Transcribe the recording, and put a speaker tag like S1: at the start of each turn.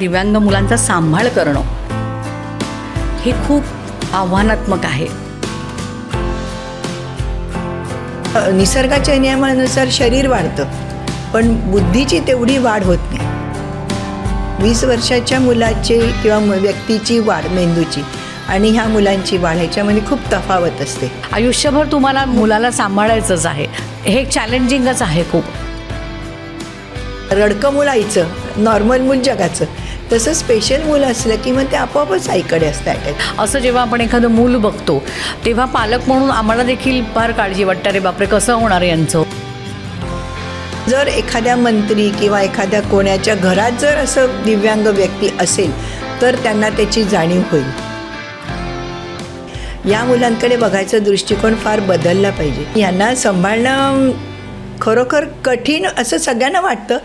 S1: दिव्यांग मुलांचा सांभाळ करणं हे खूप आव्हानात्मक आहे.
S2: निसर्गाच्या नियमानुसार शरीर वाढतं पण बुद्धीची तेवढी वाढ होत नाही. वीस वर्षाच्या मुलाची किंवा व्यक्तीची वाढ मेंदूची आणि ह्या मुलांची वाढ ह्याच्यामध्ये खूप तफावत असते.
S1: आयुष्यभर तुम्हाला मुलाला सांभाळायचंच आहे. हे चॅलेंजिंगच आहे खूप.
S2: रडकं मूल आईचं नॉर्मल मूल जगाचं तसं स्पेशल मुलं असलं की मग ते आपोआपच आईकडे असतं अटॅच
S1: असं जेव्हा आपण एखादं मूल बघतो तेव्हा पालक म्हणून आम्हाला देखील फार काळजी वाटते. अरे बापरे कसं होणार यांचं?
S2: जर एखाद्या मंत्री किंवा एखाद्या कोणाच्या घरात जर असं दिव्यांग व्यक्ती असेल तर त्यांना त्याची जाणीव होईल. या मुलांकडे बघायचा दृष्टिकोन फार बदलला पाहिजे. यांना सांभाळणं खरोखर कठीण असं सगळ्यांना वाटतं.